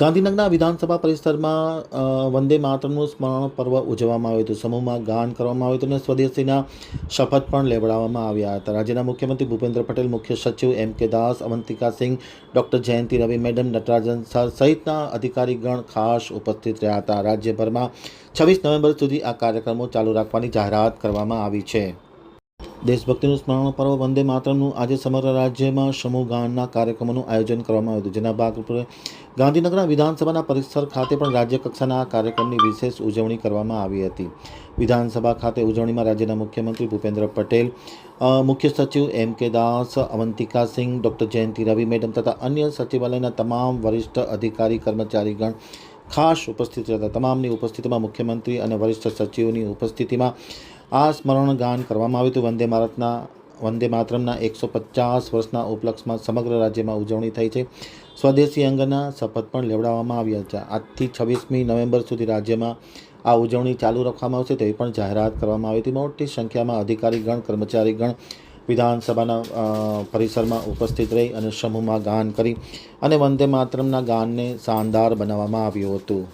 ગાંધીનગરના વિધાનસભા પરિસરમાં વંદે માતરમનું સ્મરણ પર્વ ઉજવવામાં આવ્યું હતું. સમૂહમાં ગાન કરવામાં આવ્યું હતું અને સ્વદેશીના શપથ પણ લેવડાવવામાં આવ્યા હતા. રાજ્યના મુખ્યમંત્રી ભૂપેન્દ્ર પટેલ, મુખ્ય સચિવ M K Das, Avantika Singh, doctor Jayanti Ravi, madam Natarajan sir સહિતના અધિકારીગણ ખાસ ઉપસ્થિત રહ્યા હતા. રાજ્યભરમાં છવ્વીસ નવેમ્બર સુધી આ કાર્યક્રમો ચાલુ રાખવાની જાહેરાત કરવામાં આવી છે. દેશભક્તિનું સ્મરણ પર્વ વંદે માતરમનું. આજે સમગ્ર રાજ્યમાં સમૂહ ગાનના કાર્યક્રમોનું આયોજન કરવામાં આવ્યું હતું. જેના ભાગરૂપે ગાંધીનગરના વિધાનસભાના પરિસર ખાતે પણ રાજ્ય કક્ષાના આ કાર્યક્રમની વિશેષ ઉજવણી કરવામાં આવી હતી. વિધાનસભા ખાતે ઉજવણીમાં રાજ્યના મુખ્યમંત્રી ભૂપેન્દ્ર પટેલ મુખ્ય સચિવ M K Das, Avantika Singh, doctor Jayanti Ravi madam તથા અન્ય સચિવાલયના તમામ વરિષ્ઠ અધિકારી, કર્મચારીગણ ખાસ ઉપસ્થિત હતા તમામની ઉપસ્થિતિમાં મુખ્યમંત્રી અને વરિષ્ઠ સચિવોની ઉપસ્થિતિમાં આ સ્મરણ ગાન કરવામાં આવ્યું હતું. વંદે ભારતના વંદે માતરમના એકસો પચાસ વર્ષના ઉપલક્ષમાં સમગ્ર રાજ્યમાં ઉજવણી થઈ છે. સ્વદેશી અંગના શપથ પણ લેવડાવવામાં આવ્યા છે આજથી છવ્વીસમી નવેમ્બર સુધી રાજ્યમાં આ ઉજવણી ચાલુ રાખવામાં આવશે. તેવી પણ જાહેરાત કરવામાં આવી હતી. મોટી સંખ્યામાં અધિકારીગણ, કર્મચારીગણ વિધાનસભાના પરિસરમાં ઉપસ્થિત રહી અને સમૂહમાં ગાન કરી અને વંદે માતરમના ગાનને શાનદાર બનાવવામાં આવ્યું હતું.